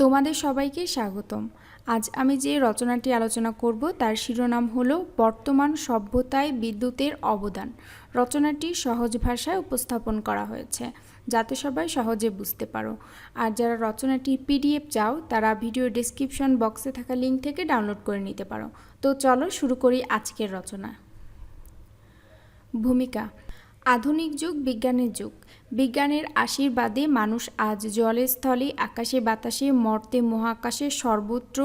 তোমাদের সবাইকে স্বাগতম। আজ আমি যে রচনাটি আলোচনা করব, তার শিরোনাম হলো বর্তমান সভ্যতায় বিদ্যুতের অবদান। রচনাটি সহজ ভাষায় উপস্থাপন করা হয়েছে, যাতে সবাই সহজে বুঝতে পারো। আর যারা রচনাটি পিডিএফ চাও, তারা ভিডিও ডিসক্রিপশন বক্সে থাকা লিঙ্ক থেকে ডাউনলোড করে নিতে পারো। তো চলো শুরু করি আজকের রচনা। ভূমিকা আধুনিক যুগ, বিজ্ঞানের যুগ। বিজ্ঞানের আশীর্বাদে মানুষ আজ জলে স্থলে, আকাশে বাতাসে, মর্তে মহাকাশে সর্বত্র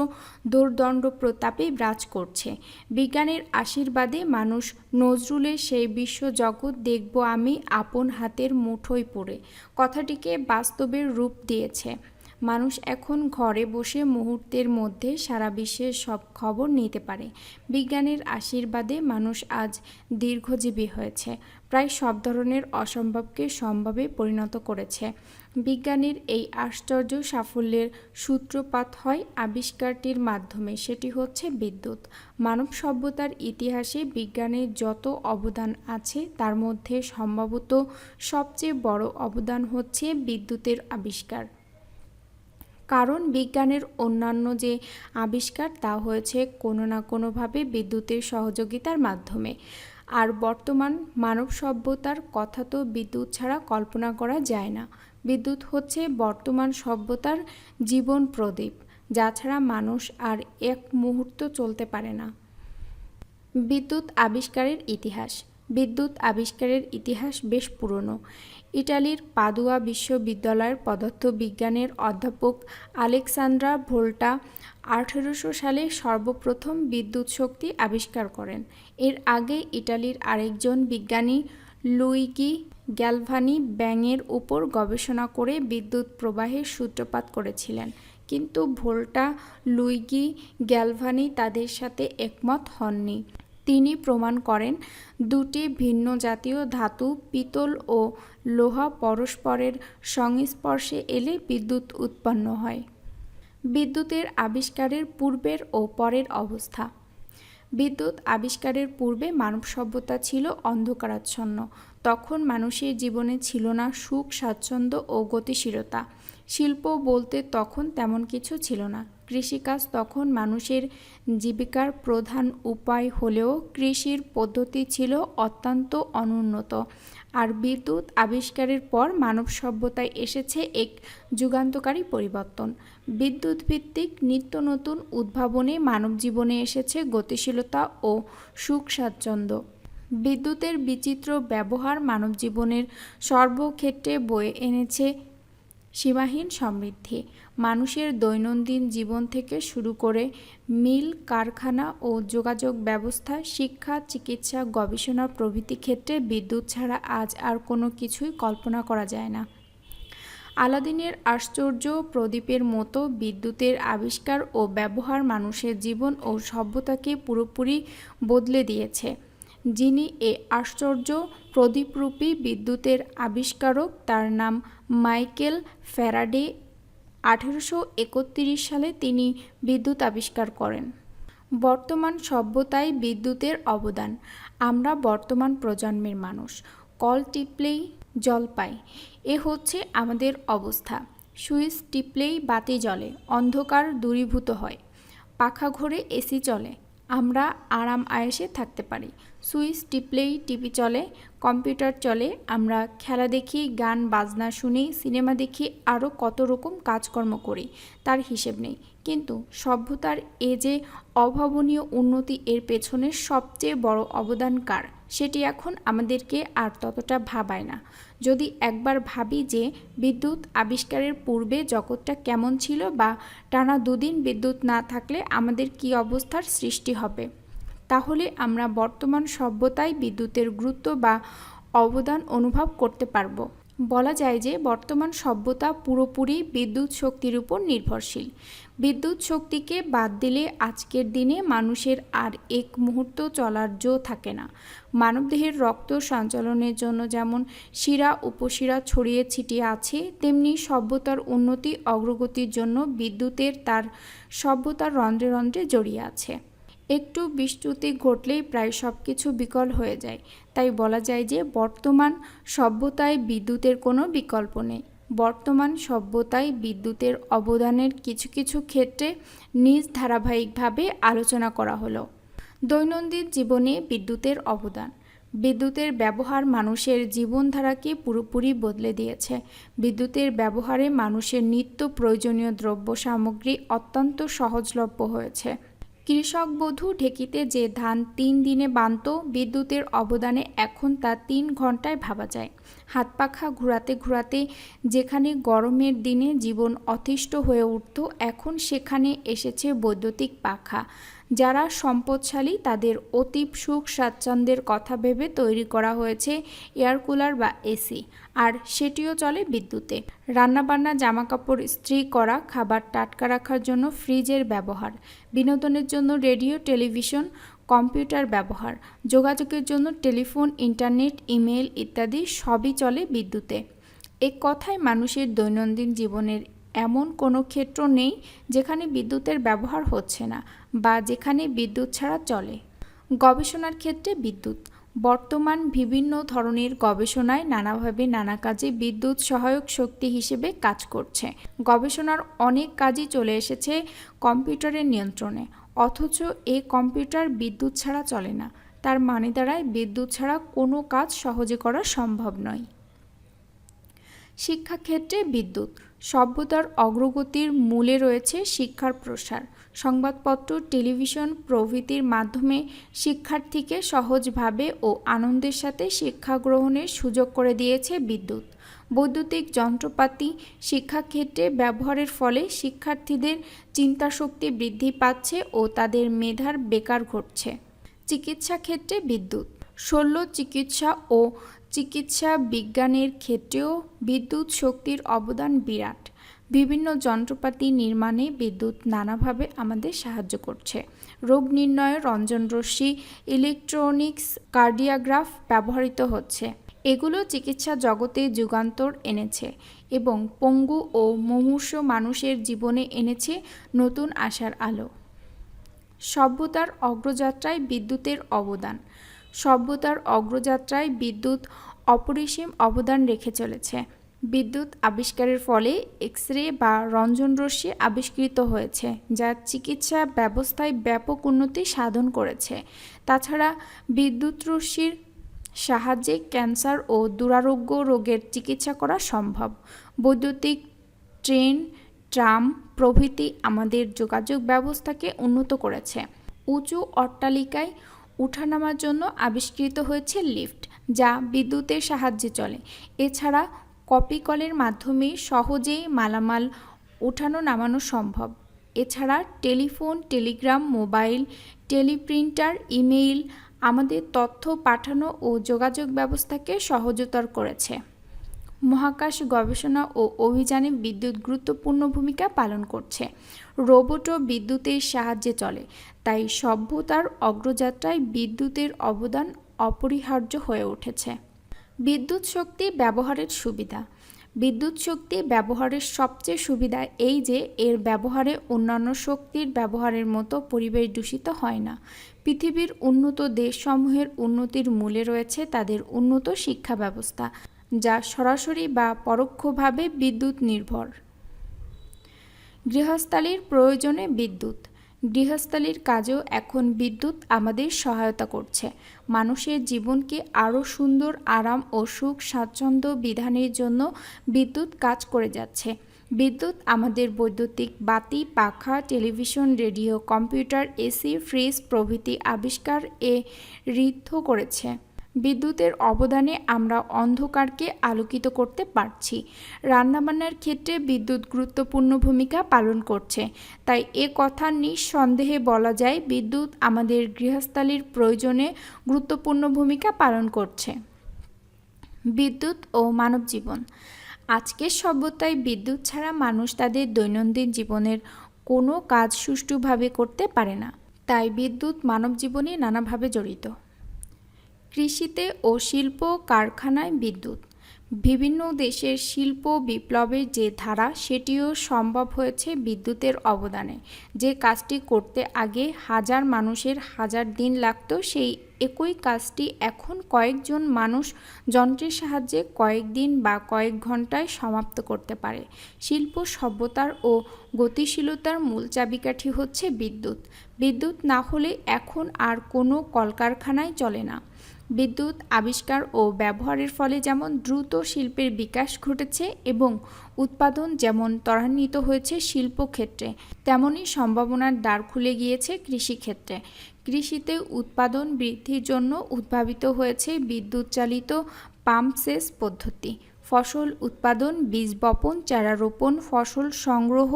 দোর্দণ্ড প্রতাপে ব্রাজ করছে। বিজ্ঞানের আশীর্বাদে মানুষ নজরুলের সেই বিশ্বজগৎ দেখব আমি আপন হাতের মুঠোয় পড়ে। কথাটিকে বাস্তবের রূপ দিয়েছে। মানুষ এখন ঘরে বসে মুহূর্তের মধ্যে সারা বিশ্বের সব খবর নিতে পারে। বিজ্ঞানের আশীর্বাদে মানুষ আজ দীর্ঘজীবী হয়েছে, প্রায় সব ধরনের অসম্ভবকে সম্ভবে পরিণত করেছে। বিজ্ঞানের এই আশ্চর্য সাফল্যের সূত্রপাত হয় আবিষ্কারটির মাধ্যমে, সেটি হচ্ছে বিদ্যুৎ। মানব সভ্যতার ইতিহাসে বিজ্ঞানের যত অবদান আছে, তার মধ্যে সম্ভবত সবচেয়ে বড় অবদান হচ্ছে বিদ্যুতের আবিষ্কার। কারণ বিজ্ঞানের অন্যান্য যে আবিষ্কার তা হয়েছে কোনো না কোনোভাবে বিদ্যুতের সহযোগিতার মাধ্যমে। আর বর্তমান মানব সভ্যতার কথা তো বিদ্যুৎ ছাড়া কল্পনা করা যায় না। বিদ্যুৎ হচ্ছে বর্তমান সভ্যতার জীবন প্রদীপ, যা ছাড়া মানুষ আর এক মুহূর্ত চলতে পারে না। বিদ্যুৎ আবিষ্কারের ইতিহাস। বিদ্যুৎ আবিষ্কারের ইতিহাস বেশ পুরনো। ইটালির পাদুয়া বিশ্ববিদ্যালয়ের পদার্থবিজ্ঞানের অধ্যাপক আলেকসান্দ্রা ভোল্টা আঠেরোশো সালে সর্বপ্রথম বিদ্যুৎ শক্তি আবিষ্কার করেন। এর আগে ইটালির আরেকজন বিজ্ঞানী লুইগি গ্যালভানি ব্যাঙের উপর গবেষণা করে বিদ্যুৎ প্রবাহের সূত্রপাত করেছিলেন। কিন্তু ভোল্টা, লুইগি গ্যালভানি তাদের সাথে একমত হননি। তিনি প্রমাণ করেন, দুটি ভিন্ন জাতীয় ধাতু, পিতল ও লোহা পরস্পরের সংস্পর্শে এলে বিদ্যুৎ উৎপন্ন হয়। বিদ্যুতের আবিষ্কারের পূর্বের ও পরের অবস্থা। বিদ্যুৎ আবিষ্কারের পূর্বে মানব সভ্যতা ছিল অন্ধকারাচ্ছন্ন। তখন মানুষের জীবনে ছিল না সুখ, স্বাচ্ছন্দ্য ও গতিশীলতা। শিল্প বলতে তখন তেমন কিছু ছিল না। কৃষিকাজ তখন মানুষের জীবিকার প্রধান উপায় হলেও কৃষির পদ্ধতি ছিল অত্যন্ত অনুন্নত। আর বিদ্যুৎ আবিষ্কারের পর মানব সভ্যতায় এসেছে এক যুগান্তকারী পরিবর্তন। বিদ্যুৎ ভিত্তিক নিত্য নতুন উদ্ভাবনে মানব জীবনে এসেছে গতিশীলতা ও সুখ স্বাচ্ছন্দ্য বিদ্যুতের বিচিত্র ব্যবহার মানব জীবনের সর্বক্ষেত্রে বয়ে এনেছে সীমাহীন সমৃদ্ধি। মানুষের দৈনন্দিন জীবন থেকে শুরু করে মিল, কারখানা ও যোগাযোগ ব্যবস্থা, শিক্ষা, চিকিৎসা, গবেষণা প্রভৃতি ক্ষেত্রে বিদ্যুৎ ছাড়া আজ আর কোনো কিছুই কল্পনা করা যায় না। আলাদিনের আশ্চর্য প্রদীপের মতো বিদ্যুতের আবিষ্কার ও ব্যবহার মানুষের জীবন ও সভ্যতাকে পুরোপুরি বদলে দিয়েছে। যিনি এ আশ্চর্য প্রদীপরূপী বিদ্যুতের আবিষ্কারক, তার নাম মাইকেল ফ্যারাডে। আঠেরোশো একত্রিশ সালে তিনি বিদ্যুৎ আবিষ্কার করেন। বর্তমান সভ্যতায় বিদ্যুতের অবদান। আমরা বর্তমান প্রজন্মের মানুষ। কল টিপলেই জল পাই। এ হচ্ছে আমাদের অবস্থা। সুইচ টিপলেই বাতি জ্বলে। অন্ধকার দূরীভূত হয়। পাখা ঘরে এসি চলে। আমরা আরাম আয়েসে থাকতে পারি। সুইচ টিপলেই টিভি চলে, কম্পিউটার চলে, আমরা খেলা দেখি, গান, বাজনা শুনি, সিনেমা দেখি, আরও কত রকম কাজকর্ম করি, তার হিসেব নেই। কিন্তু সভ্যতার এ যে অভাবনীয় উন্নতি এর পেছনে সবচেয়ে বড় অবদান কার? সেটি এখন আমাদেরকে আর ততটা ভাবায় না। যদি একবার ভাবি যে বিদ্যুৎ আবিষ্কারের পূর্বে জগৎটা কেমন ছিল বা টানা দুদিন বিদ্যুৎ না থাকলে আমাদের কি অবস্থার সৃষ্টি হবে, তাহলে আমরা বর্তমান সভ্যতায় বিদ্যুতের গুরুত্ব বা অবদান অনুভব করতে পারব। বলা যায় যে বর্তমান সভ্যতা পুরোপুরি বিদ্যুৎ শক্তির উপর নির্ভরশীল। বিদ্যুৎ শক্তিকে বাদ দিলে আজকের দিনে মানুষের আর এক মুহূর্ত চলার জো থাকে না। মানবদেহের রক্ত সঞ্চালনের জন্য যেমন শিরা, উপশিরা ছড়িয়ে ছিটিয়ে আছে, তেমনি সভ্যতার উন্নতি অগ্রগতির জন্য বিদ্যুতের তার সভ্যতার রন্ধ্রে রন্ধ্রে জড়িয়ে আছে। একটু বিস্তুতি ঘটলেই প্রায় সব কিছু বিকল হয়ে যায়। তাই বলা যায় যে বর্তমান সভ্যতায় বিদ্যুতের কোনো বিকল্প নেই। বর্তমান সভ্যতায় বিদ্যুতের অবদানের কিছু কিছু ক্ষেত্রে নিজ ধারাবাহিকভাবে আলোচনা করা হলো। দৈনন্দিন জীবনে বিদ্যুতের অবদান। বিদ্যুতের ব্যবহার মানুষের জীবনধারাকে পুরোপুরি বদলে দিয়েছে। বিদ্যুতের ব্যবহারে মানুষের নিত্য প্রয়োজনীয় দ্রব্য সামগ্রী অত্যন্ত সহজলভ্য হয়েছে। কৃষক বধূ ঢেকিতে যে ধান তিন দিনে বানত, বিদ্যুতের অবদানে এখন তা তিন ঘন্টায় ভাবা যায়। হাত পাখা ঘুরাতে ঘুরাতে যেখানে গরমের দিনে জীবন অতিষ্ঠ হয়ে উঠত, এখন সেখানে এসেছে বৈদ্যুতিক পাখা। যারা সম্পদশালী, তাদের অতীব সুখ স্বাচ্ছন্দ্যের কথা ভেবে তৈরি করা হয়েছে এয়ার কুলার বা এসি, আর সেটিও চলে বিদ্যুতে। রান্নাবান্না, জামাকাপড়, ইস্ত্রি করা, খাবার টাটকা রাখার জন্য ফ্রিজের ব্যবহার, বিনোদনের জন্য রেডিও, টেলিভিশন, কম্পিউটার ব্যবহার, যোগাযোগের জন্য টেলিফোন, ইন্টারনেট, ইমেল ইত্যাদি সবই চলে বিদ্যুতে। এক কথায় মানুষের দৈনন্দিন জীবনের এমন কোনো ক্ষেত্র নেই যেখানে বিদ্যুতের ব্যবহার হচ্ছে না বা যেখানে বিদ্যুৎ ছাড়া চলে। গবেষণার ক্ষেত্রে বিদ্যুৎ। বর্তমান বিভিন্ন ধরনের গবেষণায় নানাভাবে নানা কাজে বিদ্যুৎ সহায়ক শক্তি হিসেবে কাজ করছে। গবেষণার অনেক কাজই চলে এসেছে কম্পিউটারের নিয়ন্ত্রণে। অথচ এ কম্পিউটার বিদ্যুৎ ছাড়া চলে না। তার মানে দাঁড়ায় বিদ্যুৎ ছাড়া কোনো কাজ সহজে করা সম্ভব নয়। শিক্ষাক্ষেত্রে বিদ্যুৎ। সভ্যতার অগ্রগতির মূলে রয়েছে শিক্ষার প্রসার। সংবাদপত্র, টেলিভিশন প্রভৃতির মাধ্যমে শিক্ষার্থীকে সহজভাবে ও আনন্দের সাথে শিক্ষা গ্রহণের সুযোগ করে দিয়েছে বিদ্যুৎ। বৈদ্যুতিক যন্ত্রপাতি শিক্ষাক্ষেত্রে ব্যবহারের ফলে শিক্ষার্থীদের চিন্তাশক্তি বৃদ্ধি পাচ্ছে ও তাদের মেধার বেকার ঘটছে। চিকিৎসা ক্ষেত্রে বিদ্যুৎ। শল্য চিকিৎসা ও চিকিৎসা বিজ্ঞানের ক্ষেত্রেও বিদ্যুৎ শক্তির অবদান বিরাট। বিভিন্ন যন্ত্রপাতি নির্মাণে বিদ্যুৎ নানাভাবে আমাদের সাহায্য করছে। রোগ নির্ণয়ে রঞ্জনরশ্মি ইলেকট্রনিক্স কার্ডিয়াগ্রাফ ব্যবহৃত হচ্ছে। এগুলো চিকিৎসা জগতে যুগান্তর এনেছে এবং পঙ্গু ও মুমূর্ষ মানুষের জীবনে এনেছে নতুন আশার আলো। সভ্যতার অগ্রযাত্রায় বিদ্যুতের অবদান। সভ্যতার অগ্রযাত্রায় বিদ্যুৎ অপরিসীম অবদান রেখে চলেছে। বিদ্যুৎ আবিষ্কারের ফলে এক্স রে বা রঞ্জনরশ্মি আবিষ্কৃত হয়েছে, যা চিকিৎসা ব্যবস্থায় ব্যাপক উন্নতি সাধন করেছে। তাছাড়া বিদ্যুৎ রশ্মির সাহায্যে ক্যান্সার ও দুরারোগ্য রোগের চিকিৎসা করা সম্ভব। বৈদ্যুতিক ট্রেন, ট্রাম প্রভৃতি আমাদের যোগাযোগ ব্যবস্থাকে উন্নত করেছে। উঁচু অট্টালিকায় উঠানামার জন্য আবিষ্কৃত হয়েছে লিফট, যা বিদ্যুতের সাহায্যে চলে। এছাড়া কপি কলের মাধ্যমে সহজেই মালামাল উঠানো নামানো সম্ভব। এছাড়া telephone, telegram, mobile, teleprinter, email আমাদের তথ্য পাঠানো ও যোগাযোগ ব্যবস্থাকে সহজতর করেছে। মহাকাশ গবেষণা ও অভিযানে বিদ্যুৎ গুরুত্বপূর্ণ ভূমিকা পালন করছে। রোবটও বিদ্যুতের সাহায্যে চলে, তাই সভ্যতার অগ্রযাত্রায় বিদ্যুতের অবদান অপরিহার্য হয়ে উঠেছে। বিদ্যুৎ শক্তি ব্যবহারের সুবিধা। বিদ্যুৎ শক্তি ব্যবহারের সবচেয়ে সুবিধা এই যে, এর ব্যবহারে অন্যান্য শক্তির ব্যবহারের মতো পরিবেশ দূষিত হয় না। পৃথিবীর উন্নত দেশসমূহের উন্নতির মূলে রয়েছে তাদের উন্নত শিক্ষা ব্যবস্থা। যা সরাসরি বা পরোক্ষভাবে বিদ্যুৎ নির্ভর। গৃহস্থালির প্রয়োজনে বিদ্যুৎ। গৃহস্থালির কাজেও এখন বিদ্যুৎ আমাদের সহায়তা করছে। মানুষের জীবনকে আরও সুন্দর, আরাম ও সুখ স্বাচ্ছন্দ্য বিধানের জন্য বিদ্যুৎ কাজ করে যাচ্ছে। বিদ্যুৎ আমাদের বৈদ্যুতিক বাতি, পাখা, television, radio, computer, AC, fridge প্রভৃতি আবিষ্কার এ ঋদ্ধ করেছে। বিদ্যুতের অবদানে আমরা অন্ধকারকে আলোকিত করতে পারছি। রান্নাবান্নার ক্ষেত্রে বিদ্যুৎ গুরুত্বপূর্ণ ভূমিকা পালন করছে। তাই এ কথা নিঃসন্দেহে বলা যায়, বিদ্যুৎ আমাদের গৃহস্থালির প্রয়োজনে গুরুত্বপূর্ণ ভূমিকা পালন করছে। বিদ্যুৎ ও মানব জীবন আজকের সভ্যতায় বিদ্যুৎ ছাড়া মানুষ তাদের দৈনন্দিন জীবনের কোনো কাজ সুষ্ঠুভাবে করতে পারে না। তাই বিদ্যুৎ মানব জীবনে নানাভাবে জড়িত। কৃষিতে ও শিল্প কারখানায় বিদ্যুৎ। বিভিন্ন দেশের শিল্প বিপ্লবের যে ধারা, সেটিও সম্ভব হয়েছে বিদ্যুতের অবদানে। যে কাজটি করতে আগে হাজার মানুষের হাজার দিন লাগতো, সেই একই কাজটি এখন কয়েকজন মানুষ যন্ত্রের সাহায্যে কয়েকদিন বা কয়েক ঘন্টায় সমাপ্ত করতে পারে। শিল্প সভ্যতার ও গতিশীলতার মূল চাবিকাঠি হচ্ছে বিদ্যুৎ। বিদ্যুৎ না হলে এখন আর কোনো কলকারখানায় চলে না। বিদ্যুৎ, আবিষ্কার ও ব্যবহারের ফলে যেমন দ্রুত শিল্পের বিকাশ ঘটেছে এবং উৎপাদন যেমন ত্বরান্বিত হয়েছে শিল্পক্ষেত্রে তেমনই সম্ভাবনার দ্বার খুলে গিয়েছে কৃষিক্ষেত্রে। কৃষিতে উৎপাদন বৃদ্ধির জন্য উদ্ভাবিত হয়েছে বিদ্যুৎ চালিত পাম্প সেচ পদ্ধতি। ফসল উৎপাদন, বীজ বপন, চারা রোপণ, ফসল সংগ্রহ,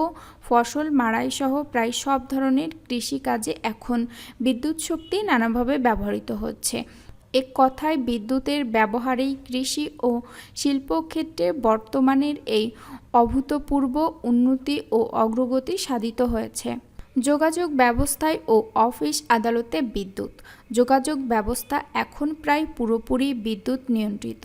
ফসল মাড়াই সহ প্রায় সব ধরনের কৃষিকাজে এখন বিদ্যুৎ শক্তি নানাভাবে ব্যবহৃত হচ্ছে। এক কথায় বিদ্যুতের ব্যবহারেই কৃষি ও শিল্পক্ষেত্রে বর্তমানের এই অভূতপূর্ব উন্নতি ও অগ্রগতি সাধিত হয়েছে। যোগাযোগ ব্যবস্থায় ও অফিস আদালতে বিদ্যুৎ। যোগাযোগ ব্যবস্থা এখন প্রায় পুরোপুরি বিদ্যুৎ নিয়ন্ত্রিত।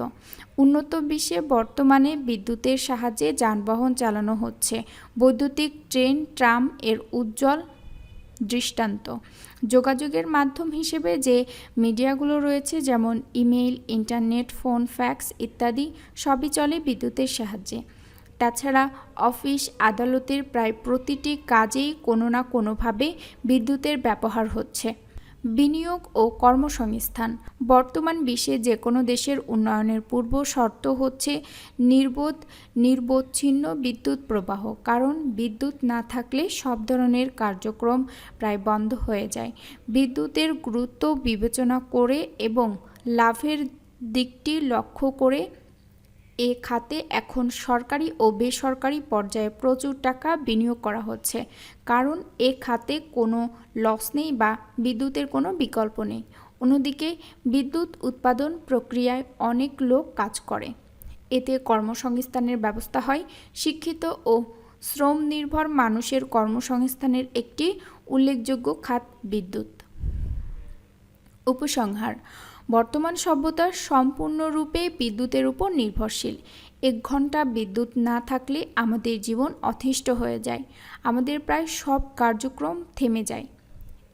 উন্নত বিশ্বে বর্তমানে বিদ্যুতের সাহায্যে যানবাহন চালানো হচ্ছে। বৈদ্যুতিক ট্রেন, ট্রাম এর উজ্জ্বল দৃষ্টান্ত। যোগাযোগের মাধ্যম হিসেবে যে মিডিয়াগুলো রয়েছে, যেমন ইমেইল, ইন্টারনেট, ফোন, ফ্যাক্স ইত্যাদি, সবই চলে বিদ্যুতের সাহায্যে। তাছাড়া অফিস আদালতের প্রায় প্রতিটি কাজেই কোনো না কোনোভাবে বিদ্যুতের ব্যবহার হচ্ছে। বিনিয়োগ ও কর্মসংস্থান। বর্তমান বিশ্বে যে কোনো দেশের উন্নয়নের পূর্ব শর্ত হচ্ছে নির্বোধ নির্বোচ্ছিন্ন বিদ্যুৎ প্রবাহ, কারণ বিদ্যুৎ না থাকলে সব ধরনের কার্যক্রম প্রায় বন্ধ হয়ে যায়। বিদ্যুতের গুরুত্ব বিবেচনা করে এবং লাভের দিকটি লক্ষ্য করে এ খাতে এখন সরকারি ও বেসরকারি পর্যায়ে প্রচুর টাকা বিনিয়োগ করা হচ্ছে। কারণ এ খাতে কোনো লস নেই বা বিদ্যুতের কোনো বিকল্প নেই। অন্যদিকে বিদ্যুৎ উৎপাদন প্রক্রিয়ায় অনেক লোক কাজ করে। এতে কর্মসংস্থানের ব্যবস্থা হয়। শিক্ষিত ও শ্রম নির্ভর মানুষের কর্মসংস্থানের একটি উল্লেখযোগ্য খাত বিদ্যুৎ। উপসংহার বর্তমান সভ্যতা সম্পূর্ণরূপে বিদ্যুতের উপর নির্ভরশীল। এক ঘণ্টা বিদ্যুৎ না থাকলে আমাদের জীবন অতিষ্ঠ হয়ে যায়। আমাদের প্রায় সব কার্যক্রম থেমে যায়।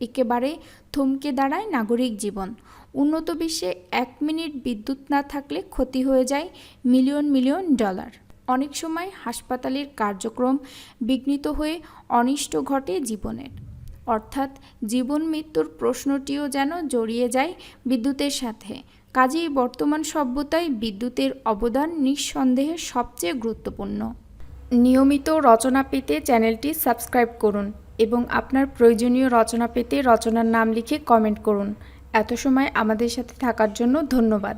একেবারে থমকে দাঁড়ায় নাগরিক জীবন। উন্নত বিশ্বে এক মিনিট বিদ্যুৎ না থাকলে ক্ষতি হয়ে যায় মিলিয়ন মিলিয়ন ডলার। অনেক সময় হাসপাতালের কার্যক্রম বিঘ্নিত হয়ে অনিষ্ট ঘটে জীবনের। অর্থাৎ জীবন মৃত্যুর প্রশ্নটিও যেন জড়িয়ে যায় বিদ্যুতের সাথে। কাজেই বর্তমান সভ্যতায় বিদ্যুতের অবদান নিঃসন্দেহে সবচেয়ে গুরুত্বপূর্ণ। নিয়মিত রচনা পেতে চ্যানেলটি সাবস্ক্রাইব করুন এবং আপনার প্রয়োজনীয় রচনা পেতে রচনার নাম লিখে কমেন্ট করুন। এত সময় আমাদের সাথে থাকার জন্য ধন্যবাদ।